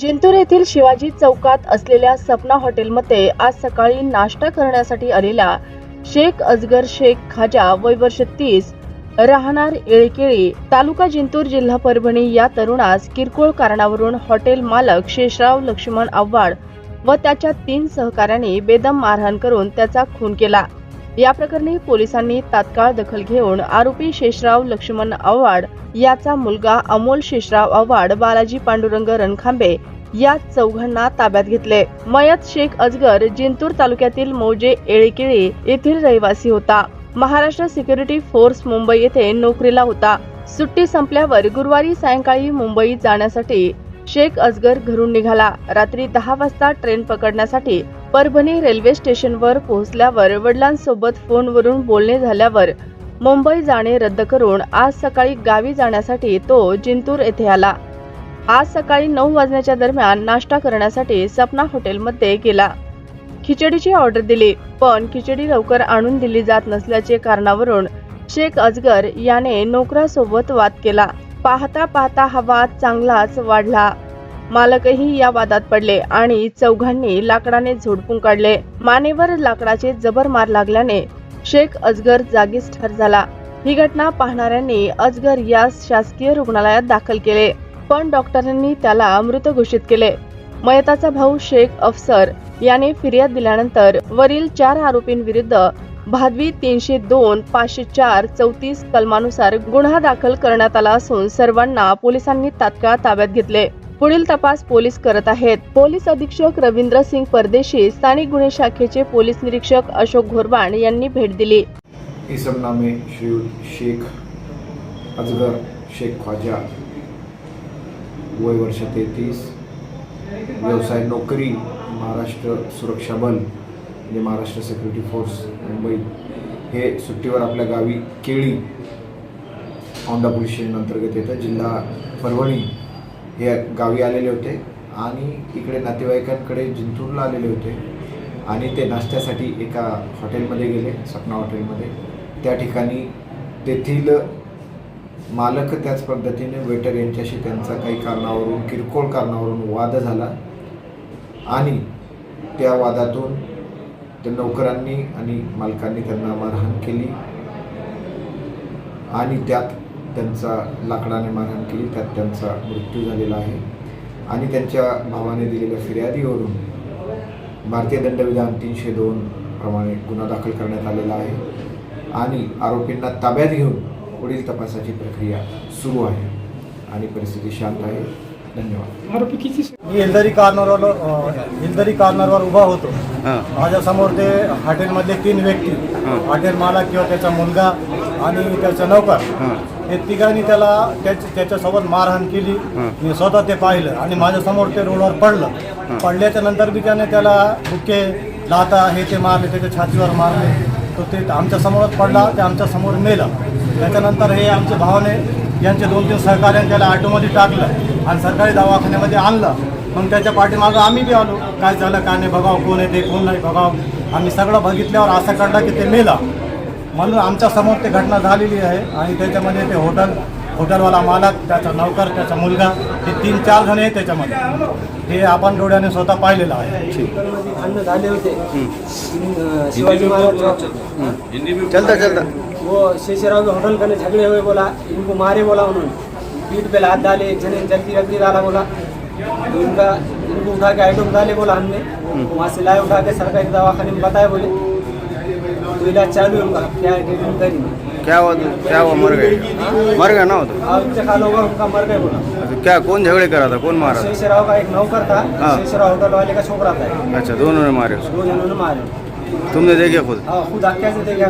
जिंतूर येथील शिवाजी चौकात असलेल्या सपना हॉटेलमध्ये आज सकाळी नाश्ता करण्यासाठी आलेल्या शेख अजगर शेख खाजा वय वर्ष तीस राहणार येळकेळी तालुका जिंतूर जिल्हा परभणी या तरुणास किरकोळ कारणावरून हॉटेल मालक शेषराव लक्ष्मण आव्हाड व त्याच्या तीन सहकाऱ्यांनी बेदम मारहाण करून त्याचा खून केला. या प्रकरणी पोलिसांनी तात्काळ दखल घेऊन आरोपी शेषराव लक्ष्मण आव्हाड याचा मुलगा अमोल शेषराव आव्हाड बालाजी पांडुरंग रणखांबे या चौघांना ताब्यात घेतले. मयत शेख अजगर जिंतूर तालुक्यातील मौजे येळेकिळी येथील रहिवासी होता. महाराष्ट्र सिक्युरिटी फोर्स मुंबई येथे नोकरीला होता. सुट्टी संपल्यावर गुरुवारी सायंकाळी मुंबईत जाण्यासाठी शेख अजगर घरून निघाला. रात्री दहा वाजता ट्रेन पकडण्यासाठी परभणी रेल्वे स्टेशनवर पोहोचल्यावर वडिलांसोबत फोनवरून बोलणे झाल्यावर मुंबई जाणे रद्द करून आज सकाळी गावी जाण्यासाठी तो जिंतूर येथे आला. आज सकाळी नऊ वाजण्याच्या दरम्यान नाश्ता करण्यासाठी सपना हॉटेलमध्ये गेला. खिचडीची ऑर्डर दिली पण खिचडी लवकर आणून दिली जात नसल्याचे कारणावरून शेख अजगर याने नोकरासोबत वाद केला. पाहता पाहता हा वाद चांगलाच वाढला. मालकही या वादात पडले आणि चौघांनी लाकडाने झोडपून काढले. मानेवर लाकडाचे जबर मार लागल्याने शेख अजगर जागीच ठार झाला. ही घटना पाहणाऱ्यांनी अजगर यास शासकीय रुग्णालयात दाखल केले पण डॉक्टरांनी त्याला मृत घोषित केले. मयताचा भाऊ शेख अफसर याने फिर्याद दिल्यानंतर वरील चार आरोपींविरुद्ध भादवी तीनशे दोन पाचशे चार चौतीस कलमानुसार गुन्हा दाखल करण्यात आला असून सर्वांना पोलिसांनी तात्काळ ताब्यात घेतले. पुढील तपास पोलीस करत आहेत. पोलीस अधीक्षक रवींद्र सिंग परदेशी स्थानिक गुन्हे शाखेचे पोलीस निरीक्षक अशोक घोरबाण यांनी भेट दिली. इसम नामे श्री शेख अजगर शेख ख्वाजा वय वर्ष तेहतीस व्यवसाय नोकरी महाराष्ट्र सुरक्षा बल म्हणजे महाराष्ट्र सिक्युरिटी फोर्स मुंबई. हे सुट्टीवर आपल्या गावी केळी औंढा पोलीस स्टेशन अंतर्गत येतं. जिल्हा परभणी हे गावी आलेले होते आणि इकडे नातेवाईकांकडे जिंतूरला आलेले होते. आणि ते नाश्त्यासाठी एका हॉटेलमध्ये गेले सपना हॉटेलमध्ये. त्या ठिकाणी तेथील मालक त्याच पद्धतीने वेटर यांच्याशी त्यांचा काही कारणावरून किरकोळ कारणावरून वाद झाला. आणि त्या वादातून त्या नोकरांनी आणि मालकांनी त्यांना मारहाण केली. आणि त्यात त्यांचा लाकडाने मारहाण केली त्यात त्यांचा मृत्यू झालेला आहे. आणि त्यांच्या भावाने दिलेल्या फिर्यादीवरून भारतीय दंडविधान तीनशे दोन प्रमाणे गुन्हा दाखल करण्यात आलेला आहे. आणि आरोपींना ताब्यात घेऊन पुढील तपासाची प्रक्रिया सुरू आहे. आणि परिस्थिती शांत आहे. धन्यवाद. आरोपी किती? मी कॉर्नरवर अ, हिलदरी कॉर्नरवर उभा होतो. माझ्यासमोर ते हॉटेलमधले तीन व्यक्ती हॉटेल मालक किंवा त्याचा मुलगा आणि त्याचा नौकर. हे तिघांनी त्याला त्याच- त्याच्यासोबत मारहाण केली. मी स्वतः ते पाहिलं आणि माझ्यासमोर ते रोडवर पडलं. पडल्याच्या नंतर बी त्याने त्याला बुके लाता हे ते मारले त्याच्या छातीवर मारले. तो ते आमच्या समोरच पडला ते आमच्यासमोर नेलं. त्याच्यानंतर हे आमच्या भावाने यांचे दोन तीन सहकार्याने त्याला ऑटोमध्ये टाकलं आणि सरकारी दवाखान्यामध्ये आणलं. मग त्याच्या पाठीमागं आम्ही बी आलो. काय झालं काय नाही बघावं कोण आहे ते कोण नाही बघावं. आम्ही सगळं बघितल्यावर असं कळलं की ते मेलं. म्हणून आमच्यासमोर ते घटना झालेली आहे आणि त्याच्यामध्ये ते हॉटेल हॉटेलवाला मालक त्याचा नौकर त्याचा मुलगा हे तीन चार जण आहेत त्याच्यामध्ये. हे आपण डोळ्याने स्वतः पाहिलेलं आहे. अन्न झाले होते. शिवाजी महाराज चलता चलता. वो शेषराव के होटल करने झगड़े हुए बोला इनको मारे बोला उन्होंने। पीठ पे लात डाले एक जने जल्दी जल्दी डाला बोला। तो इनका इनको उठा के आइटम डाले बोला हमने। वहाँ से लाए उठा के सरकारी दवाखाने में बताए बोले। तो इलाज चालू है उनका क्या है करेंगे क्या हुआ क्या हुआ मर गए मर गया ना वो तो? और होगा उनका मर गए बोला अच्छा, क्या? कौन झगड़े करा था कौन मारा था शेषराव का एक नौकर था हाँ। शेषराव होटल वाले का छोकरा था अच्छा दोनों ने मारे. उसको दो जनों ने मारे. तुमने देखे खुद? हाँ खुद आख्या से देखा